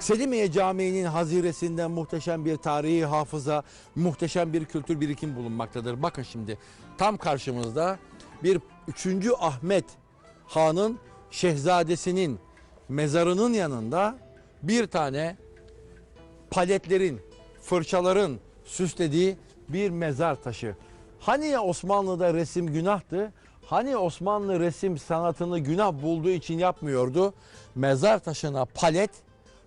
Selimiye Camii'nin haziresinden muhteşem bir tarihi hafıza, muhteşem bir kültür birikim bulunmaktadır. Bakın şimdi tam karşımızda bir 3. Ahmet Han'ın şehzadesinin mezarının yanında bir tane paletlerin, fırçaların süslediği bir mezar taşı. Hani ya Osmanlı'da resim günahtı? Hani Osmanlı resim sanatını günah bulduğu için yapmıyordu? Mezar taşına palet,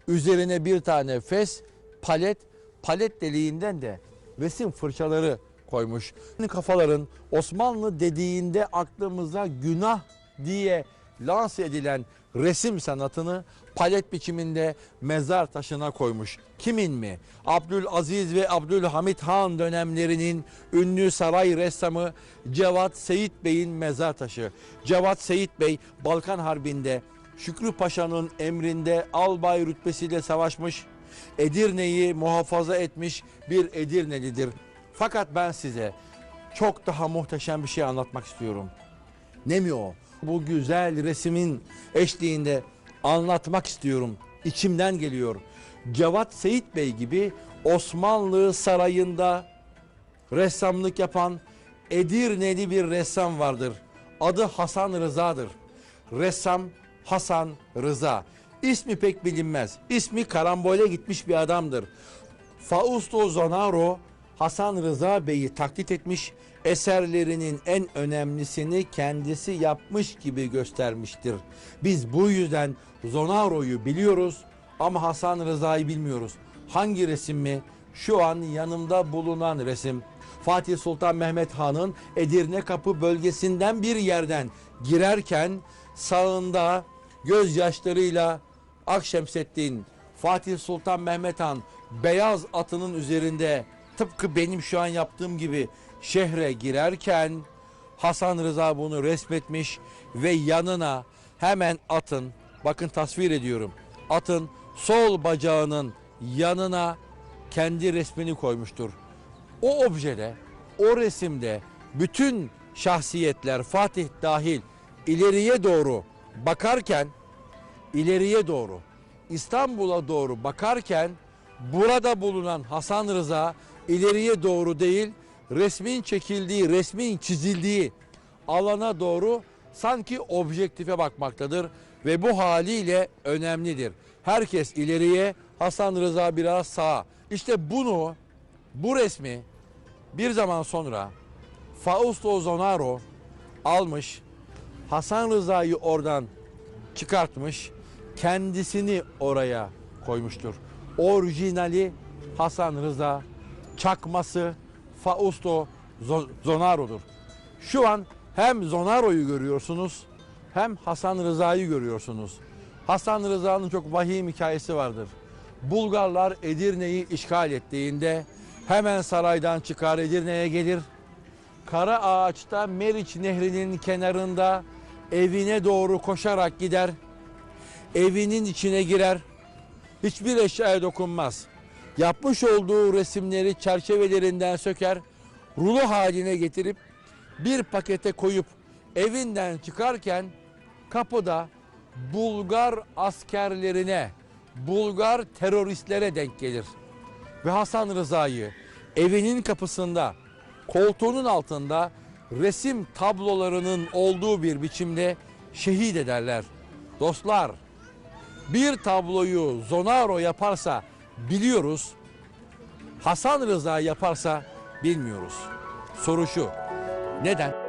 üzerine bir tane fes, palet, palet deliğinden de resim fırçaları koymuş. Kafaların Osmanlı dediğinde aklımıza günah diye lanse edilen resim sanatını palet biçiminde mezar taşına koymuş. Kimin mi? Abdülaziz ve Abdülhamit Han dönemlerinin ünlü saray ressamı Cevat Seyit Bey'in mezar taşı. Cevat Seyit Bey Balkan Harbi'nde Şükrü Paşa'nın emrinde albay rütbesiyle savaşmış, Edirne'yi muhafaza etmiş bir Edirnelidir. Fakat ben size çok daha muhteşem bir şey anlatmak istiyorum. Ne mi o? Bu güzel resmin eşliğinde anlatmak istiyorum. İçimden geliyor. Cevat Seyit Bey gibi Osmanlı sarayında ressamlık yapan Edirneli bir ressam vardır. Adı Hasan Rıza'dır. Ressam Hasan Rıza. İsmi pek bilinmez. İsmi karambole gitmiş bir adamdır. Fausto Zonaro Hasan Rıza Bey'i taklit etmiş, eserlerinin en önemlisini kendisi yapmış gibi göstermiştir. Biz bu yüzden Zonaro'yu biliyoruz ama Hasan Rıza'yı bilmiyoruz. Hangi resim mi? Şu an yanımda bulunan resim. Fatih Sultan Mehmet Han'ın Edirne Kapı bölgesinden bir yerden girerken sağında gözyaşlarıyla Akşemseddin, Fatih Sultan Mehmet Han beyaz atının üzerinde tıpkı benim şu an yaptığım gibi şehre girerken Hasan Rıza bunu resmetmiş ve yanına hemen atın bakın tasvir ediyorum atın sol bacağının yanına kendi resmini koymuştur. O objede, o resimde bütün şahsiyetler Fatih dahil ileriye doğru bakarken ileriye doğru İstanbul'a doğru bakarken burada bulunan Hasan Rıza ileriye doğru değil resmin çekildiği, resmin çizildiği alana doğru sanki objektife bakmaktadır ve bu haliyle önemlidir. Herkes ileriye, Hasan Rıza biraz sağa. İşte bunu, bu resmi bir zaman sonra Fausto Zonaro almış, Hasan Rıza'yı oradan çıkartmış, kendisini oraya koymuştur. Orijinali Hasan Rıza, çakması Fausto Zo- Zonaro'dur. Şu an hem Zonaro'yu görüyorsunuz hem Hasan Rıza'yı görüyorsunuz. Hasan Rıza'nın çok vahim hikayesi vardır. Bulgarlar Edirne'yi işgal ettiğinde hemen saraydan çıkar Edirne'ye gelir. Kara Ağaç'ta Meriç Nehri'nin kenarında evine doğru koşarak gider. Evinin içine girer. Hiçbir eşyaya dokunmaz. Yapmış olduğu resimleri çerçevelerinden söker, rulo haline getirip bir pakete koyup evinden çıkarken kapıda Bulgar askerlerine, Bulgar teröristlere denk gelir. Ve Hasan Rıza'yı evinin kapısında, koltuğunun altında resim tablolarının olduğu bir biçimde şehit ederler. Dostlar, bir tabloyu Zonaro yaparsa biliyoruz. Hasan Rıza yaparsa bilmiyoruz. Soru şu. Neden?